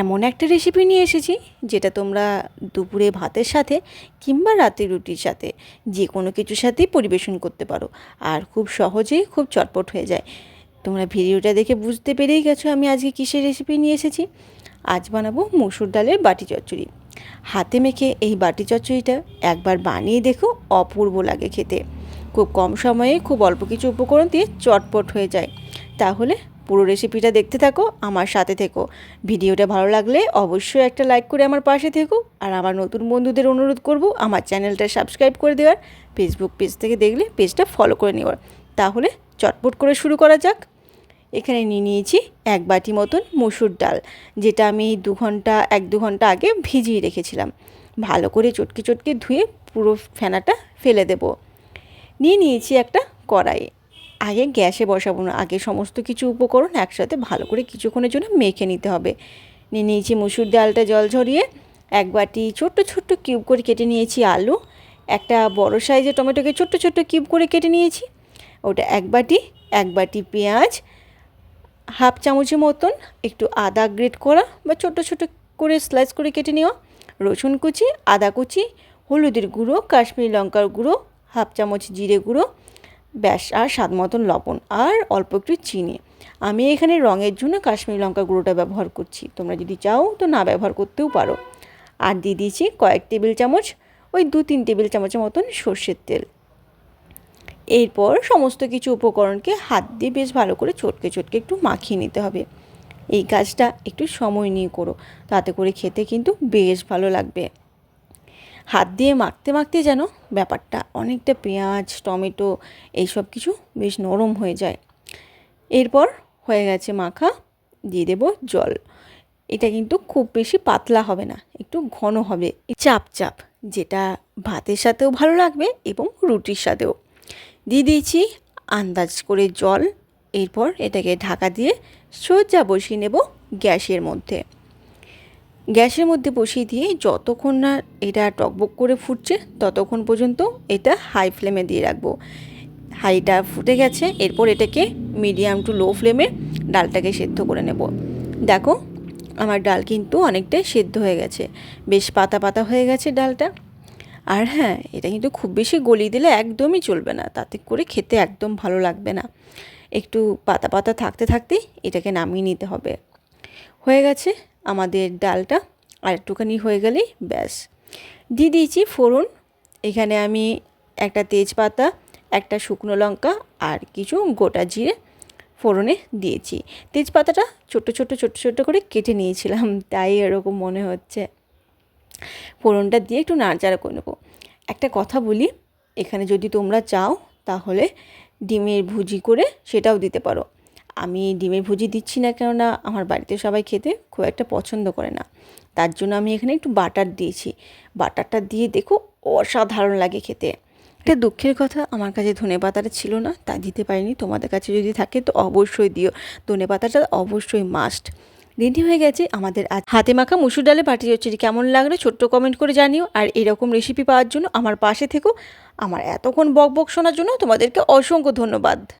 এমন একটা রেসিপি নিয়ে এসেছি যেটা তোমরা দুপুরে ভাতের সাথে কিংবা রাতে রুটির সাথে যে কোনো কিছুর সাথেই পরিবেশন করতে পারো। আর খুব সহজেই খুব চটপট হয়ে যায়। তোমরা ভিডিওটা দেখে বুঝতে পেরেই গেছো আমি আজকে কিসের রেসিপি নিয়ে এসেছি। আজ বানাবো মুসুর ডালের বাটি চচ্চড়ি। হাতে মেখে এই বাটি চচ্চড়িটা একবার বানিয়ে দেখো, অপূর্ব লাগে খেতে। খুব কম সময়ে খুব অল্প কিছু উপকরণ দিয়ে চটপট হয়ে যায়। তাহলে পুরো রেসিপিটা দেখতে থাকো, আমার সাথে থেকো। ভিডিওটা ভালো লাগলে অবশ্যই একটা লাইক করে আমার পাশে থেকো। আর আমার নতুন বন্ধুদের অনুরোধ করব আমার চ্যানেলটা সাবস্ক্রাইব করে দেওয়ার ফেসবুক পেজ থেকে দেখলে পেজটা ফলো করে নেওয়ার। তাহলে চটপট করে শুরু করা যাক। এখানে নিয়ে নিয়েছি এক বাটি মতন মসুর ডাল, যেটা আমি দু ঘণ্টা, এক দু ঘণ্টা আগে ভিজিয়ে রেখেছিলাম। ভালো করে চটকে চটকে ধুয়ে পুরো ফেনাটা ফেলে দেব। নিয়ে নিয়েছি একটা কড়াই। আগে গ্যাসে বসাবো না, আগে সমস্ত কিছু উপকরণ একসাথে ভালো করে কিছুক্ষণের জন্য মেখে নিতে হবে। নিয়ে নিয়েছি মুসুর ডালটা জল ঝরিয়ে, এক বাটি ছোট্ট ছোট্ট কিউব করে কেটে নিয়েছি আলু, একটা বড় সাইজের টমেটোকে ছোট্ট ছোট্ট কিউব করে কেটে নিয়েছি, ওটা এক বাটি এক বাটি পেঁয়াজ, হাফ চামচের মতন একটু আদা গ্রেট করা বা ছোট ছোট করে স্লাইস করে কেটে নেওয়া, রসুন কুচি, আদা কুচি, হলুদের গুঁড়ো, কাশ্মীরি লঙ্কার গুঁড়ো, হাফ চামচ জিরে গুঁড়ো ব্যাস, আর স্বাদ মতন লবণ, আর অল্প একটু চিনি। আমি এখানে রঙের জন্য কাশ্মীরি লঙ্কা গুঁড়োটা ব্যবহার করছি। তোমরা যদি চাও তো না ব্যবহার করতেও পারো। আর দিয়ে দিয়েছি কয়েক টেবিল চামচ, ওই দু তিন টেবিল চামচের মতন সর্ষের তেল। এরপর সমস্ত কিছু উপকরণকে হাত দিয়ে বেশ ভালো করে চটকে চটকে একটু মাখিয়ে নিতে হবে। এই কাজটা একটু সময় নিয়ে করো, তাতে করে খেতে কিন্তু বেশ ভালো লাগবে। হাত দিয়ে মাখতে মাখতে যেন ব্যাপারটা অনেকটা পেঁয়াজ, টমেটো এইসব কিছু বেশ নরম হয়ে যায়। এরপর হয়ে গেছে মাখা, দিয়ে দেবো জল। এটা কিন্তু খুব বেশি পাতলা হবে না, একটু ঘন হবে। চাপ চাপ, যেটা ভাতের সাথেও ভালো লাগবে এবং রুটির সাথেও। দিয়ে দিয়েছি আন্দাজ করে জল, এরপর এটাকে ঢাকা দিয়ে সোজা বসিয়ে নেব গ্যাসের মধ্যে। গ্যাসের মধ্যে বসিয়ে দিয়ে যতক্ষণ না এটা টকবক করে ফুটছে, ততক্ষণ পর্যন্ত এটা হাই ফ্লেমে দিয়ে রাখব। হাইটা ফুটে গেছে, এরপর এটাকে মিডিয়াম টু লো ফ্লেমে ডালটাকে সেদ্ধ করে নেব। দেখো, আমার ডাল কিন্তু অনেকটাই সেদ্ধ হয়ে গেছে, বেশ পাতা পাতা হয়ে গেছে ডালটা। আর হ্যাঁ এটা কিন্তু খুব বেশি গলিয়ে দিলে একদমই চলবে না, তাতে করে খেতে একদম ভালো লাগবে না। একটু পাতা পাতা থাকতে থাকতেই এটাকে নামিয়ে নিতে হবে। হয়ে গেছে আমাদের ডালটা আর একটুখানি হয়ে গেলেই ব্যাস। দিয়ে দিয়েছি ফোড়ন। এখানে আমি একটা তেজপাতা, একটা শুকনো লঙ্কা আর কিছু গোটা জিরে ফোড়নে দিয়েছি। তেজপাতাটা ছোট্ট ছোট্ট ছোট্ট ছোট্ট করে কেটে নিয়েছিলাম, তাই এরকম মনে হচ্ছে। ফোড়নটা দিয়ে একটু নাড়চাড়া করে নেব। একটা কথা বলি, এখানে যদি তোমরা চাও তাহলে ডিমের ভুজি করে সেটাও দিতে পারো। আমি ডিমের ভুজি দিচ্ছি না কেননা আমার বাড়িতে সবাই খেতে খুব একটা পছন্দ করে না। তার জন্য আমি এখানে একটু বাটার দিয়েছি। বাটারটা দিয়ে দেখো অসাধারণ লাগে খেতে। একটা দুঃখের কথা, আমার কাছে ধনে পাতাটা ছিল না, তাই দিতে পারিনি। তোমাদের কাছে যদি থাকে তো অবশ্যই দিও। ধনে পাতাটা অবশ্যই মাস্ট রেডি হয়ে গেছে আমাদের আজ হাতে মাখা মুসুর ডালে বাটি চচ্চড়ি। কেমন লাগল ছোট্ট কমেন্ট করে জানিও। আর এরকম রেসিপি পাওয়ার জন্য আমার পাশে থেকো। আমার এতক্ষণ বক বক শোনার জন্য তোমাদেরকে অসংখ্য ধন্যবাদ।